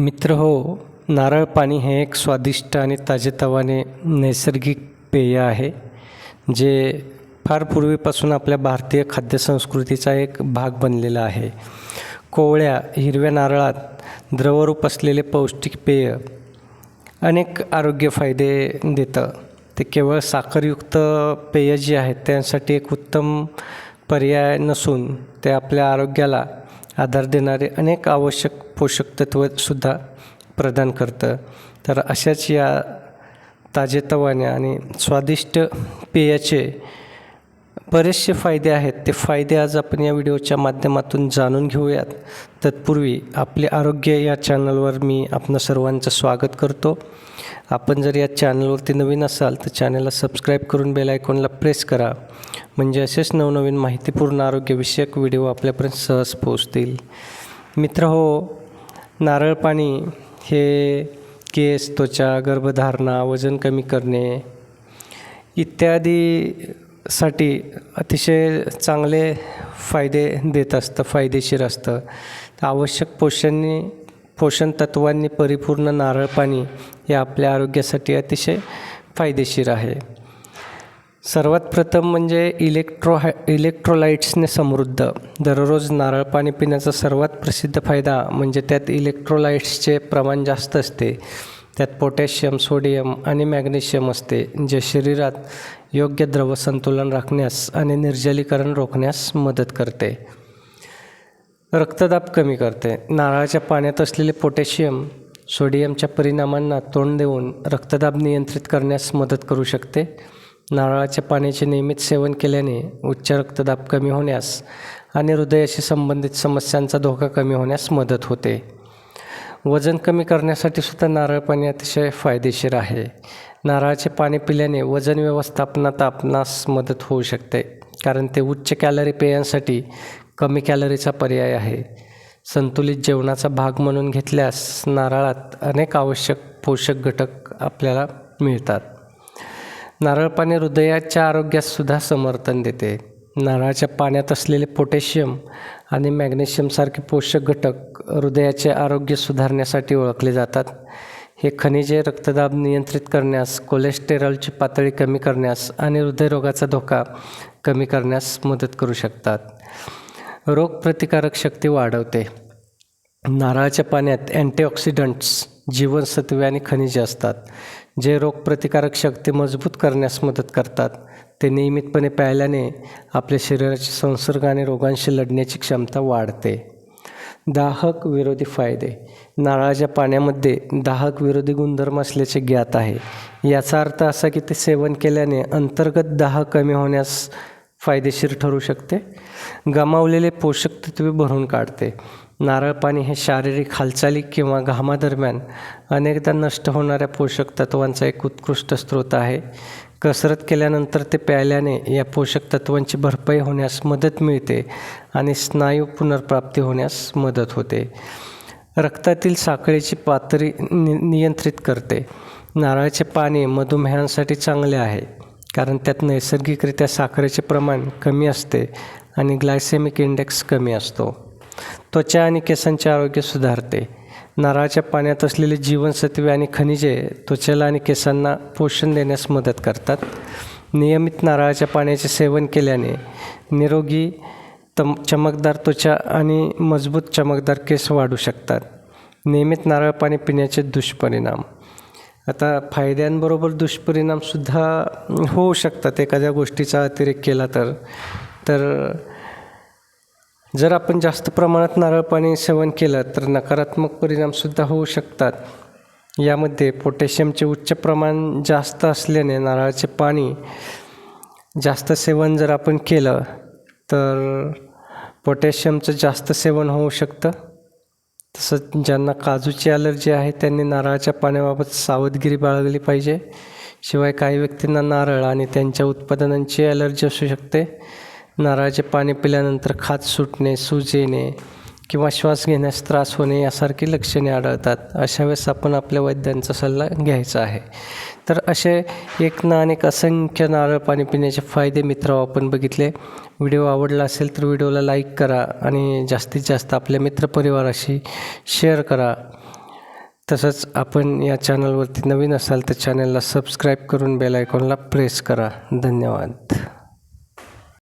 मित्र हो नारळ पाणी हे एक स्वादिष्ट आणि ताजेतवाने नैसर्गिक पेय आहे जे फार पूर्वीपासून आपल्या भारतीय खाद्यसंस्कृतीचा एक भाग बनलेला आहे. कोवळ्या हिरव्या नारळात द्रवरूप असलेले पौष्टिक पेय अनेक आरोग्य फायदे देतं. ते केवळ साखरयुक्त पेय जी आहेत त्यांसाठी एक उत्तम पर्याय नसून ते आपल्या आरोग्याला आधार देणारे अनेक आवश्यक पोषक तत्वसुद्धा प्रदान करतं. तर अशाच या ताजेतवाने आणि स्वादिष्ट पेयाचे बरेचसे फायदे आहेत. ते फायदे आज आपण या व्हिडिओच्या माध्यमातून जाणून घेऊयात. तत्पूर्वी आपले आरोग्य या चॅनलवर मी आपणा सर्वांचं स्वागत करतो. आपण जर या चॅनलवरती नवीन असाल तर चॅनलला सबस्क्राईब करून बेल आयकॉनला प्रेस करा. म्हणजे असेच नवनवीन माहितीपूर्ण आरोग्यविषयक व्हिडिओ आपल्यापर्यंत सहज पोहोचतील. मित्र हो नारळ पाणी हे केस त्वचा गर्भधारणा वजन कमी करणे इत्यादी साठी अतिशय चांगले फायदे देत असतं फायदेशीर असतं. आवश्यक पोषणी पोषण तत्वांनी परिपूर्ण नारळ पाणी हे आपल्या आरोग्यासाठी अतिशय फायदेशीर आहे. सर्वात प्रथम म्हणजे इलेक्ट्रोहाय इलेक्ट्रोलाइट्सने समृद्ध. दररोज नारळ पाणी पिण्याचा सर्वात प्रसिद्ध फायदा म्हणजे त्यात इलेक्ट्रोलाइट्सचे प्रमाण जास्त असते. त्यात पोटॅशियम सोडियम आणि मॅग्नेशियम असते जे शरीरात योग्य द्रव संतुलन राखण्यास आणि निर्जलीकरण रोखण्यास मदत करते. रक्तदाब कमी करते. नारळाच्या पाण्यात असलेले पोटॅशियम सोडियमच्या परिणामांना तोंड देऊन रक्तदाब नियंत्रित करण्यास मदत करू शकते. नारळाच्या पाण्याचे नियमित सेवन केल्याने उच्च रक्तदाब कमी होण्यास आणि हृदयाशी संबंधित समस्यांचा धोका कमी होण्यास मदत होते. वजन कमी करण्यासाठी सुद्धा नारळ पाणी अतिशय फायदेशीर आहे. नारळाचे पाणी पिल्याने वजन व्यवस्थापनात आपणास मदत होऊ शकते कारण ते उच्च कॅलरी पेयांसाठी कमी कॅलरीचा पर्याय आहे. संतुलित जेवणाचा भाग म्हणून घेतल्यास नारळात अनेक आवश्यक पोषक घटक आपल्याला मिळतात. नारळ पाणी हृदयाच्या आरोग्याससुद्धा समर्थन देते. नारळाच्या पाण्यात असलेले पोटॅशियम आणि मॅग्नेशियमसारखे पोषक घटक हृदयाचे आरोग्य सुधारण्यासाठी ओळखले जातात. हे खनिजे रक्तदाब नियंत्रित करण्यास कोलेस्टेरॉलची पातळी कमी करण्यास आणि हृदयरोगाचा धोका कमी करण्यास मदत करू शकतात. रोगप्रतिकारक शक्ती वाढवते. नारळाच्या पाण्यात अँटीऑक्सिडंट्स जीवनसत्वे आणि खनिजे असतात. जे रोगप्रतिकारक शक्ती मजबूत करण्यास मदत करतात ते नियमितपणे प्यायल्याने आपल्या शरीराची संसर्ग आणि रोगांशी लढण्याची क्षमता वाढते. दाहक विरोधी फायदे. नारळाच्या पाण्यामध्ये दाहक विरोधी गुणधर्म असल्याचे ज्ञात आहे. याचा अर्थ असा की ते सेवन केल्याने अंतर्गत दाह कमी होण्यास फायदेशीर ठरू शकते. गमावलेले पोषक तत्वे भरून काढते. नारळ पाणी हे शारीरिक हालचाली किंवा घामादरम्यान अनेकदा नष्ट होणाऱ्या पोषक तत्वांचा एक उत्कृष्ट स्रोत आहे. कसरत केल्यानंतर ते प्यायल्याने या पोषक तत्वांची भरपाई होण्यास मदत मिळते आणि स्नायू पुनर्प्राप्ती होण्यास मदत होते. रक्तातील साखळीची पातळी नि नियंत्रित करते. नारळाचे पाणी मधुमेहांसाठी चांगले आहे कारण त्यात नैसर्गिकरित्या साखरेचे प्रमाण कमी असते आणि ग्लायसेमिक इंडेक्स कमी असतो. त्वचा आणि केसांचे आरोग्य सुधारते. नारळाच्या पाण्यात असलेले जीवनसत्वे आणि खनिजे त्वचेला आणि केसांना पोषण देण्यास मदत करतात. नियमित नारळाच्या पाण्याचे सेवन केल्याने निरोगी तम चमकदार त्वचा आणि मजबूत चमकदार केस वाढू शकतात. नियमित नारळ पाणी पिण्याचे दुष्परिणाम. आता फायद्यांबरोबर दुष्परिणामसुद्धा होऊ शकतात. एखाद्या गोष्टीचा अतिरेक केला तर तर जर आपण जास्त प्रमाणात नारळ पाणी सेवन केलं तर नकारात्मक परिणामसुद्धा होऊ शकतात. यामध्ये पोटॅशियमचे उच्च प्रमाण जास्त असल्याने नारळाचे पाणी जास्त सेवन जर आपण केलं तर पोटॅशियमचं जास्त सेवन होऊ शकतं. तसंच ज्यांना काजूची ॲलर्जी आहे त्यांनी नारळाच्या पाण्याबाबत सावधगिरी बाळगली पाहिजे. शिवाय काही व्यक्तींना नारळ आणि त्यांच्या उत्पादनांची ॲलर्जी असू शकते. नारळाचे पाणी पिल्यानंतर खाज सुटणे सूज येणे किंवा श्वास घेण्यास त्रास होणे यासारखी लक्षणे आढळतात. अशा वेळेस आपण आपल्या वैद्यांचा सल्ला घ्यायचा आहे. तर असे एक ना अनेक असंख्य नारळ पाणी पिण्याचे फायदे मित्र आपण बघितले. व्हिडिओ आवडला असेल तर व्हिडिओला लाईक करा आणि जास्तीत जास्त आपल्या मित्रपरिवाराशी शेअर करा. तसंच आपण या चॅनलवरती नवीन असाल तर चॅनलला सबस्क्राईब करून बेल आयकॉनला प्रेस करा. धन्यवाद.